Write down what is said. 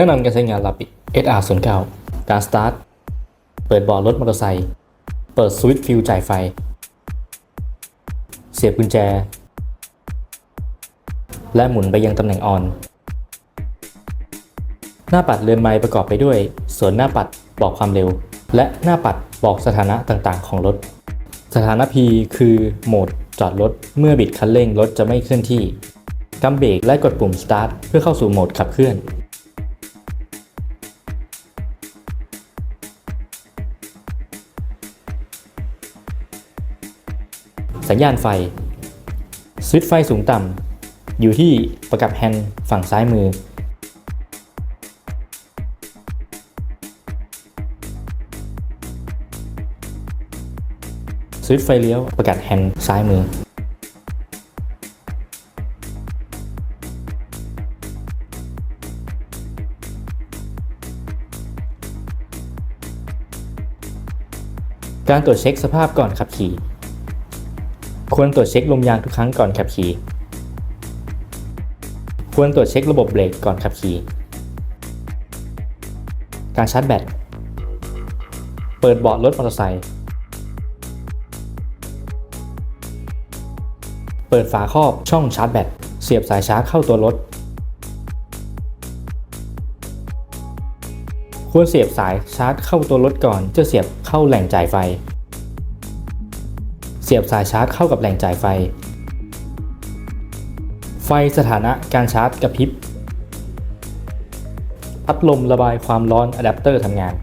แนะนำการใช้งาน Rapid SR09 การสตาร์ท เปิดเบาะรถมอเตอร์ไซค์ เปิดสวิตช์ฟิวจ่ายไฟ เสียบกุญแจ และหมุนไปยังตำแหน่งออน หน้าปัดเรือนไม้ประกอบไปด้วย ส่วนหน้าปัดบอกความเร็ว และหน้าปัดบอกสถานะต่างๆ ของรถ สถานะ P คือโหมดจอดรถ เมื่อบิดคันเร่งรถจะไม่เคลื่อนที่กำเบรกและกดปุ่ม Start เพื่อเข้าสู่โหมดขับเคลื่อน สัญญาณไฟ สวิตช์ไฟสูงต่ำ อยู่ที่ประกับแฮนด์ฝั่งซ้ายมือ สวิตช์ไฟเลี้ยวประกับแฮนด์ซ้ายมือ การตรวจเช็คสภาพก่อนขับขี่ ควรตรวจเช็คลมยางทุกครั้งก่อนขับขี่ ควรตรวจเช็คระบบเบรกก่อนขับขี่ การชาร์จแบต เปิดเบาะรถมอเตอร์ไซค์ เปิดฝาครอบช่องชาร์จแบต เสียบสายชาร์จเข้าตัวรถ ควรเสียบสายชาร์จเข้าตัวรถก่อนจะเสียบเข้าแหล่งจ่ายไฟ เสียบสายชาร์จเข้ากับแหล่งจ่ายไฟ ไฟสถานะการชาร์จกระพริบ พัดลมระบายความร้อนอะแดปเตอร์ทำงาน